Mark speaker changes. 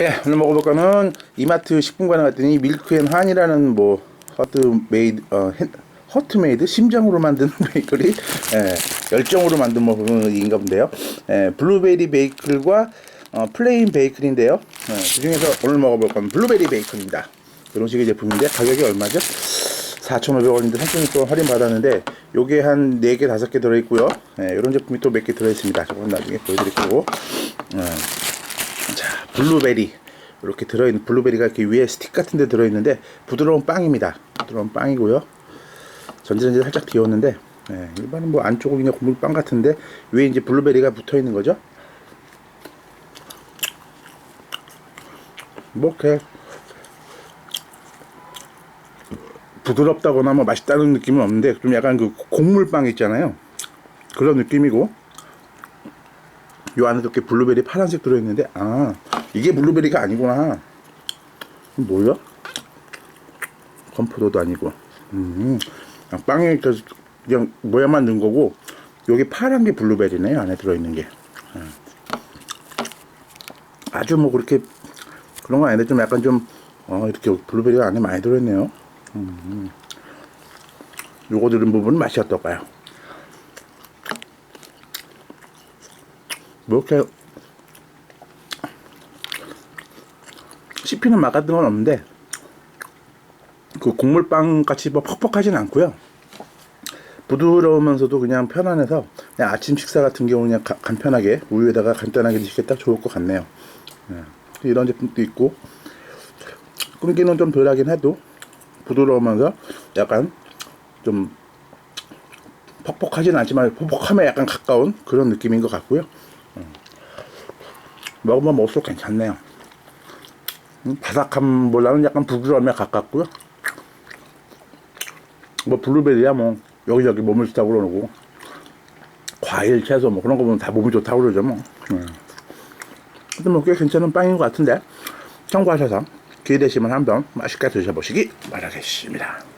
Speaker 1: 예, 오늘 먹어볼 거는 이마트 식품관에 갔더니 밀크앤한이라는 뭐 허트메이드 어 핸- 허트메이드 심정으로 만든 베이커리 예, 열정으로 만든 뭐 그런인가 본데요. 예, 블루베리 베이클과 어, 플레인 베이클인데요. 예, 그 중에서 오늘 먹어볼 건 블루베리 베이클입니다. 이런 식의 제품인데 가격이 얼마죠? 4,500원인데 상품이 또 할인 받았는데 요게 한 4개 5개 들어있고요. 예, 이런 제품이 또 몇 개 들어있습니다. 저건 나중에 보여드릴 거고. 예. 자, 블루베리. 이렇게 들어있는, 블루베리가 이렇게 위에 스틱 같은 데 들어있는데, 부드러운 빵입니다. 부드러운 빵이고요. 전자레인지 살짝 비웠는데, 예, 일반은 뭐 안쪽은 그냥 고물빵 같은데, 위에 이제 블루베리가 붙어 있는 거죠. 뭐, 이렇게, 부드럽다거나 뭐 맛있다는 느낌은 없는데, 좀 약간 그 곡물빵 있잖아요. 그런 느낌이고, 요 안에 이렇게 블루베리 파란색 들어있는데 아 이게 블루베리가 아니구나 뭐야? 건포도도 아니고 음 빵에 그 그냥 모양만 넣은 거고 여기 파란 게 블루베리네요 안에 들어있는 게 음. 아주 뭐 그렇게 그런 건 아닌데 좀 약간 좀 어, 이렇게 블루베리가 안에 많이 들어있네요 음. 요거 들은 부분은 맛이 어떨까요? 이렇게 씹히는 맛 같은 건 없는데 그 곡물빵 같이 뭐 퍽퍽하진 않고요. 부드러우면서도 그냥 편안해서 그냥 아침 식사 같은 경우 그냥 가- 간편하게 우유에다가 간단하게 드시기 딱 좋을 것 같네요. 예. 이런 제품도 있고 끊기는 좀 덜하긴 해도 부드러우면서 약간 좀 퍽퍽하진 않지만 퍽퍽함에 약간 가까운 그런 느낌인 것 같고요. 먹으면 먹을수록 괜찮네요. 음, 바삭함보다는 약간 부드러움에 가깝고요. 뭐 블루베리야 뭐 여기저기 몸을 좋다고 그러고 과일, 채소 뭐 그런 거 보면 다 몸이 좋다고 그러죠 뭐. 음. 근데 뭐꽤 괜찮은 빵인 것 같은데 참고하셔서 기회 되시면 한번 맛있게 드셔보시기 바라겠습니다.